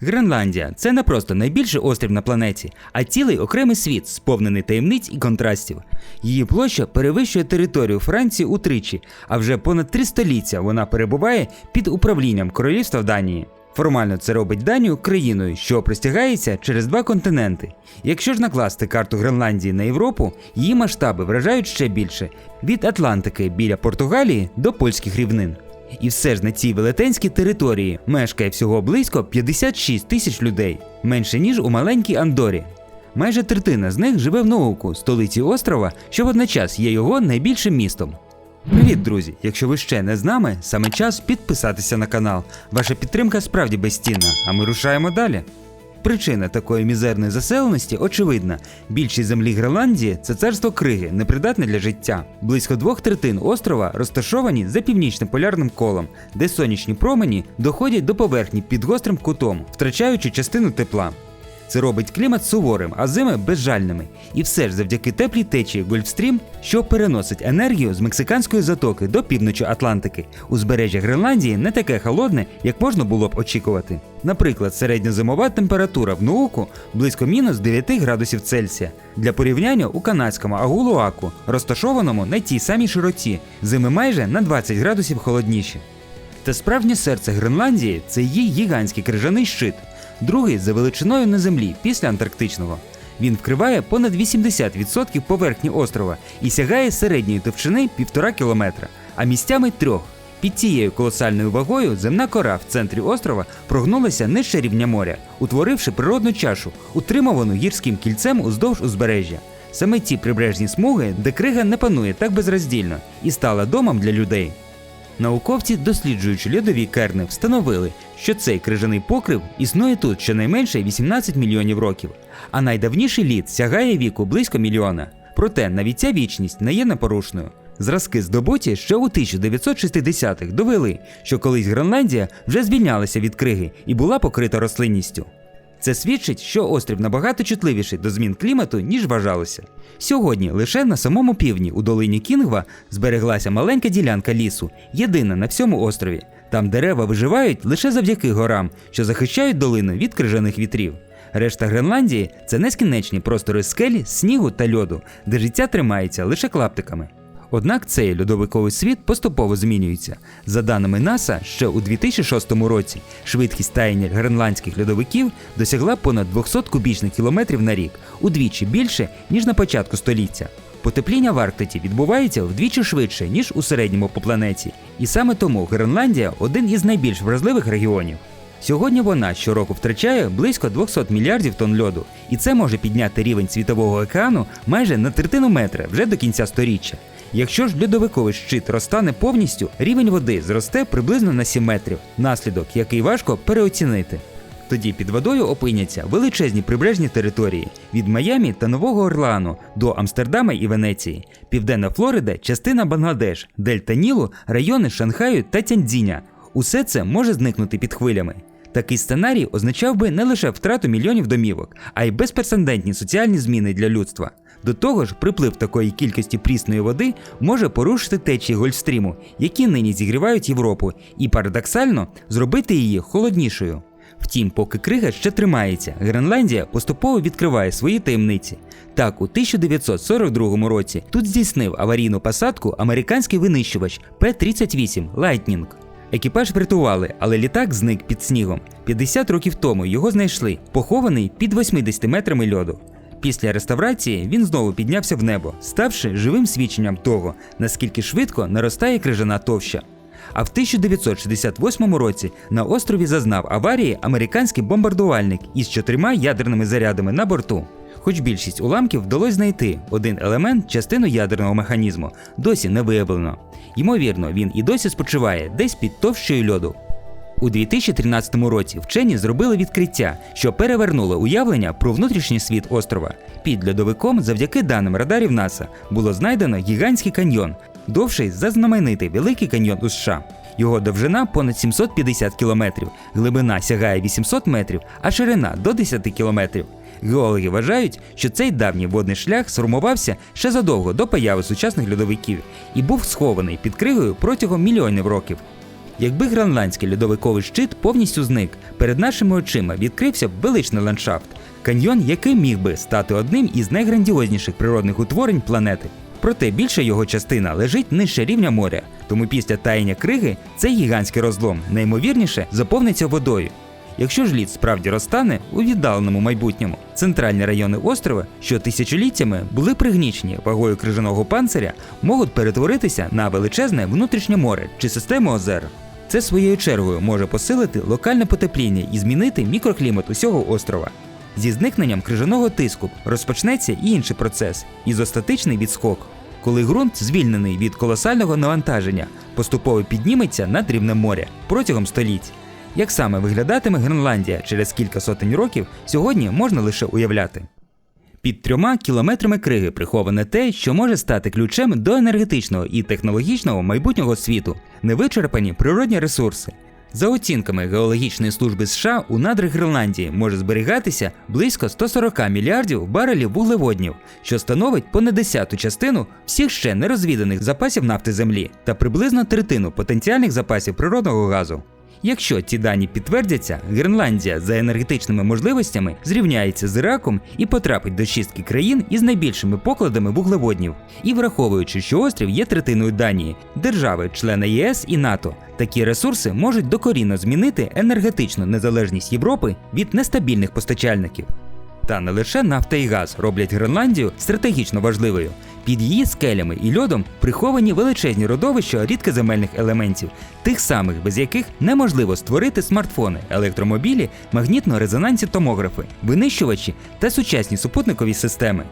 Гренландія це не просто найбільший острів на планеті, а цілий окремий світ, сповнений таємниць і контрастів. Її площа перевищує територію Франції утричі, а вже понад три століття вона перебуває під управлінням королівства Данії. Формально це робить Данію країною, що простягається через два континенти. Якщо ж накласти карту Гренландії на Європу, її масштаби вражають ще більше від Атлантики біля Португалії до польських рівнин. І все ж на цій велетенській території мешкає всього близько 56 тисяч людей, менше ніж у маленькій Андорі. Майже третина з них живе в науку, столиці острова, що водночас є його найбільшим містом. Привіт, друзі! Якщо ви ще не з нами, саме час підписатися на канал. Ваша підтримка справді безцінна, а ми рушаємо далі. Причина такої мізерної заселеності очевидна. Більшість землі Гренландії це царство криги, непридатне для життя. Близько двох третин острова розташовані за північним полярним колом, де сонячні промені доходять до поверхні під гострим кутом, втрачаючи частину тепла. Це робить клімат суворим, а зими безжальними. І все ж завдяки теплій течії Гольфстрім, що переносить енергію з мексиканської затоки до півночі Атлантики. Узбережжя Гренландії не таке холодне, як можна було б очікувати. Наприклад, середньозимова температура в Нууку близько мінус 9 градусів Цельсія. Для порівняння у канадському Агулуаку, розташованому на тій самій широті, зими майже на 20 градусів холодніші. Та справжнє серце Гренландії це її гігантський крижаний щит, другий за величиною на землі після Антарктичного. Він вкриває понад 80% поверхні острова і сягає середньої товщини 1,5 кілометра, а місцями трьох. Під цією колосальною вагою земна кора в центрі острова прогнулася нижче рівня моря, утворивши природну чашу, утримувану гірським кільцем уздовж узбережжя. Саме ті прибережні смуги, де крига не панує так безроздільно і стала домом для людей. Науковці, досліджуючи льодові керни, встановили, що цей крижаний покрив існує тут щонайменше 18 мільйонів років, а найдавніший лід сягає віку близько мільйона. Проте навіть ця вічність не є непорушною. Зразки здобуті ще у 1960-х довели, що колись Гренландія вже звільнялася від криги і була покрита рослинністю. Це свідчить, що острів набагато чутливіший до змін клімату, ніж вважалося. Сьогодні лише на самому півдні у долині Кінгва збереглася маленька ділянка лісу, єдина на всьому острові. Там дерева виживають лише завдяки горам, що захищають долину від крижаних вітрів. Решта Гренландії це нескінченні простори скелі, снігу та льоду, де життя тримається лише клаптиками. Однак цей льодовиковий світ поступово змінюється. За даними НАСА, ще у 2006 році швидкість таяння гренландських льодовиків досягла понад 200 кубічних кілометрів на рік, удвічі більше, ніж на початку століття. Потепління в Арктиці відбувається вдвічі швидше, ніж у середньому по планеті, і саме тому Гренландія один із найбільш вразливих регіонів. Сьогодні вона щороку втрачає близько 200 мільярдів тонн льоду, і це може підняти рівень світового океану майже на третину метра вже до кінця сторіччя. Якщо ж льодовиковий щит розтане повністю, рівень води зросте приблизно на 7 метрів, наслідок, який важко переоцінити. Тоді під водою опиняться величезні прибережні території від Майамі та Нового Орлеану до Амстердама і Венеції, Південна Флорида, частина Бангладеш, Дельта Нілу, райони Шанхаю та Тяньцзіня. Усе це може зникнути під хвилями. Такий сценарій означав би не лише втрату мільйонів домівок, а й безпрецедентні соціальні зміни для людства. До того ж, приплив такої кількості прісної води може порушити течії Гольфстріму, які нині зігрівають Європу, і парадоксально зробити її холоднішою. Втім, поки крига ще тримається, Гренландія поступово відкриває свої таємниці. Так, у 1942 році тут здійснив аварійну посадку американський винищувач П-38 Lightning. Екіпаж врятували, але літак зник під снігом. 50 років тому його знайшли, похований під 80 метрами льоду. Після реставрації він знову піднявся в небо, ставши живим свідченням того, наскільки швидко наростає крижана товща. А в 1968 році на острові зазнав аварії американський бомбардувальник із чотирма ядерними зарядами на борту. Хоч більшість уламків вдалося знайти, один елемент, частину ядерного механізму, досі не виявлено. Ймовірно, він і досі спочиває десь під товщою льоду. У 2013 році вчені зробили відкриття, що перевернуло уявлення про внутрішній світ острова. Під льодовиком, завдяки даним радарів НАСА, було знайдено гігантський каньйон, довший за знаменитий Великий каньйон у США. Його довжина понад 750 кілометрів, глибина сягає 800 метрів, а ширина до 10 кілометрів. Геологи вважають, що цей давній водний шлях сформувався ще задовго до появи сучасних льодовиків і був схований під кригою протягом мільйонів років. Якби гренландський льодовиковий щит повністю зник, перед нашими очима відкрився б величний ландшафт, каньйон, який міг би стати одним із найграндіозніших природних утворень планети. Проте більша його частина лежить нижче рівня моря, тому після таяння криги цей гігантський розлом найімовірніше заповниться водою. Якщо ж лід справді розтане у віддаленому майбутньому, центральні райони острова, що тисячоліттями були пригнічені вагою крижаного панциря, можуть перетворитися на величезне внутрішнє море чи систему озер. Це своєю чергою може посилити локальне потепління і змінити мікроклімат усього острова. Зі зникненням крижаного тиску розпочнеться і інший процес ізостатичний відскок, коли ґрунт, звільнений від колосального навантаження, поступово підніметься над рівнем моря протягом століть. Як саме виглядатиме Гренландія через кілька сотень років, сьогодні можна лише уявляти. Під трьома кілометрами криги приховане те, що може стати ключем до енергетичного і технологічного майбутнього світу, невичерпані природні ресурси. За оцінками Геологічної служби США, у надрах Гренландії може зберігатися близько 140 мільярдів барелів вуглеводнів, що становить понад десяту частину всіх ще нерозвіданих запасів нафти землі та приблизно третину потенціальних запасів природного газу. Якщо ці дані підтвердяться, Гренландія за енергетичними можливостями зрівняється з Іраком і потрапить до шістки країн із найбільшими покладами вуглеводнів. І враховуючи, що острів є третиною Данії, держави, члени ЄС і НАТО, такі ресурси можуть докорінно змінити енергетичну незалежність Європи від нестабільних постачальників. Та не лише нафта і газ роблять Гренландію стратегічно важливою. Під її скелями і льодом приховані величезні родовища рідкоземельних елементів, тих самих, без яких неможливо створити смартфони, електромобілі, магнітно-резонансні томографи, винищувачі та сучасні супутникові системи.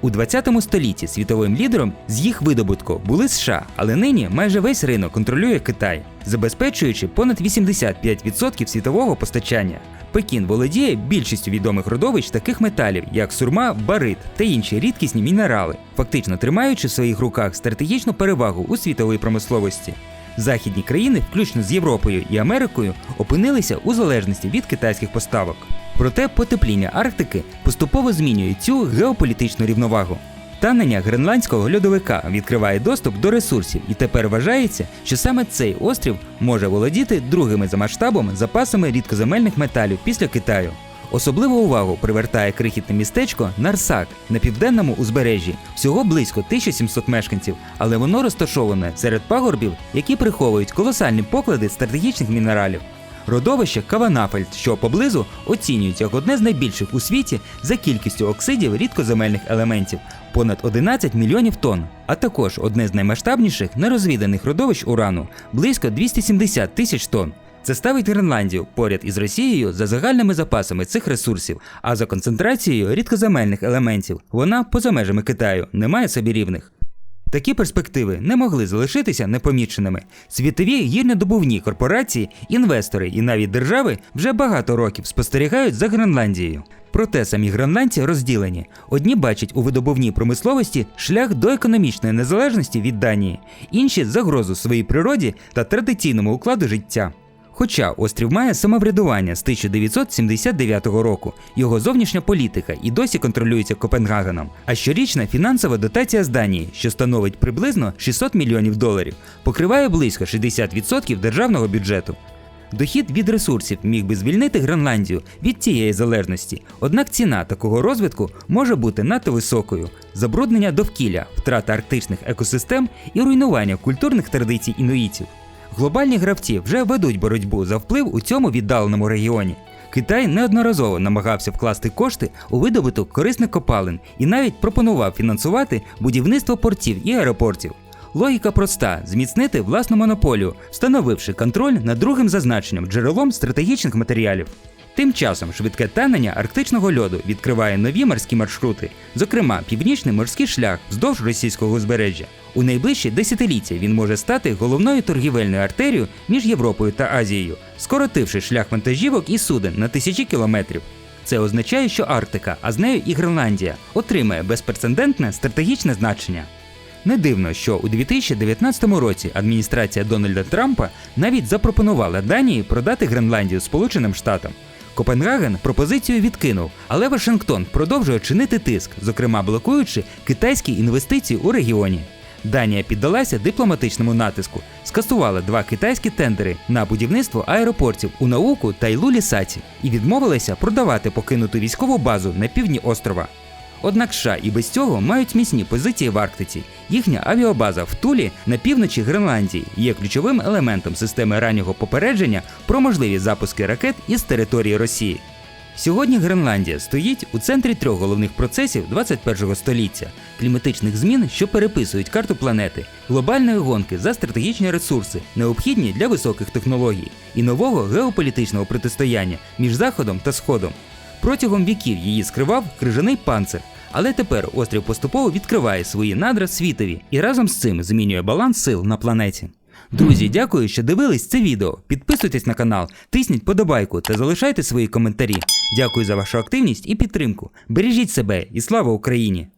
У 20 столітті світовим лідером з їх видобутку були США, але нині майже весь ринок контролює Китай, забезпечуючи понад 85% світового постачання. Пекін володіє більшістю відомих родовищ таких металів, як сурма, барит та інші рідкісні мінерали, фактично тримаючи в своїх руках стратегічну перевагу у світовій промисловості. Західні країни, включно з Європою і Америкою, опинилися у залежності від китайських поставок. Проте потепління Арктики поступово змінює цю геополітичну рівновагу. Танення гренландського льодовика відкриває доступ до ресурсів, і тепер вважається, що саме цей острів може володіти другими за масштабом запасами рідкоземельних металів після Китаю. Особливу увагу привертає крихітне містечко Нарсак на південному узбережжі, всього близько 1700 мешканців, але воно розташоване серед пагорбів, які приховують колосальні поклади стратегічних мінералів. Родовище Каванафельд, що поблизу оцінюють як одне з найбільших у світі за кількістю оксидів рідкоземельних елементів понад 11 мільйонів тонн, а також одне з наймасштабніших нерозвіданих родовищ урану близько 270 тисяч тонн. Це ставить Гренландію поряд із Росією за загальними запасами цих ресурсів, а за концентрацією рідкоземельних елементів вона поза межами Китаю не має собі рівних. Такі перспективи не могли залишитися непоміченими. Світові гірнодобувні корпорації, інвестори і навіть держави вже багато років спостерігають за Гренландією. Проте самі гренландці розділені. Одні бачать у видобувній промисловості шлях до економічної незалежності від Данії, інші загрозу своїй природі та традиційному укладу життя. Хоча острів має самоврядування з 1979 року, його зовнішня політика і досі контролюється Копенгагеном. А щорічна фінансова дотація з Данії, що становить приблизно 600 мільйонів доларів, покриває близько 60% державного бюджету. Дохід від ресурсів міг би звільнити Гренландію від цієї залежності, однак ціна такого розвитку може бути надто високою: забруднення довкілля, втрата арктичних екосистем і руйнування культурних традицій інуїтів. Глобальні гравці вже ведуть боротьбу за вплив у цьому віддаленому регіоні. Китай неодноразово намагався вкласти кошти у видобуток корисних копалин і навіть пропонував фінансувати будівництво портів і аеропортів. Логіка проста: зміцнити власну монополію, встановивши контроль над другим зазначенням джерелом стратегічних матеріалів. Тим часом швидке танення арктичного льоду відкриває нові морські маршрути, зокрема північний морський шлях вздовж російського узбережжя. У найближчі десятиліття він може стати головною торгівельною артерією між Європою та Азією, скоротивши шлях вантажівок і суден на тисячі кілометрів. Це означає, що Арктика, а з нею і Гренландія, отримає безпрецедентне стратегічне значення. Не дивно, що у 2019 році адміністрація Дональда Трампа навіть запропонувала Данії продати Гренландію Сполученим Штатам. Копенгаген пропозицію відкинув, але Вашингтон продовжує чинити тиск, зокрема блокуючи китайські інвестиції у регіоні. Данія піддалася дипломатичному натиску, скасувала два китайські тендери на будівництво аеропортів у науку та Ілулі Саці і відмовилася продавати покинуту військову базу на півдні острова. Однак США і без цього мають міцні позиції в Арктиці. Їхня авіабаза в Тулі на півночі Гренландії є ключовим елементом системи раннього попередження про можливі запуски ракет із території Росії. Сьогодні Гренландія стоїть у центрі трьох головних процесів 21 століття: кліматичних змін, що переписують карту планети, глобальної гонки за стратегічні ресурси, необхідні для високих технологій, і нового геополітичного протистояння між Заходом та Сходом. Протягом віків її скривав крижаний панцир, але тепер острів поступово відкриває свої надра світові і разом з цим змінює баланс сил на планеті. Друзі, дякую, що дивились це відео. Підписуйтесь на канал, тисніть подобайку та залишайте свої коментарі. Дякую за вашу активність і підтримку. Бережіть себе і слава Україні!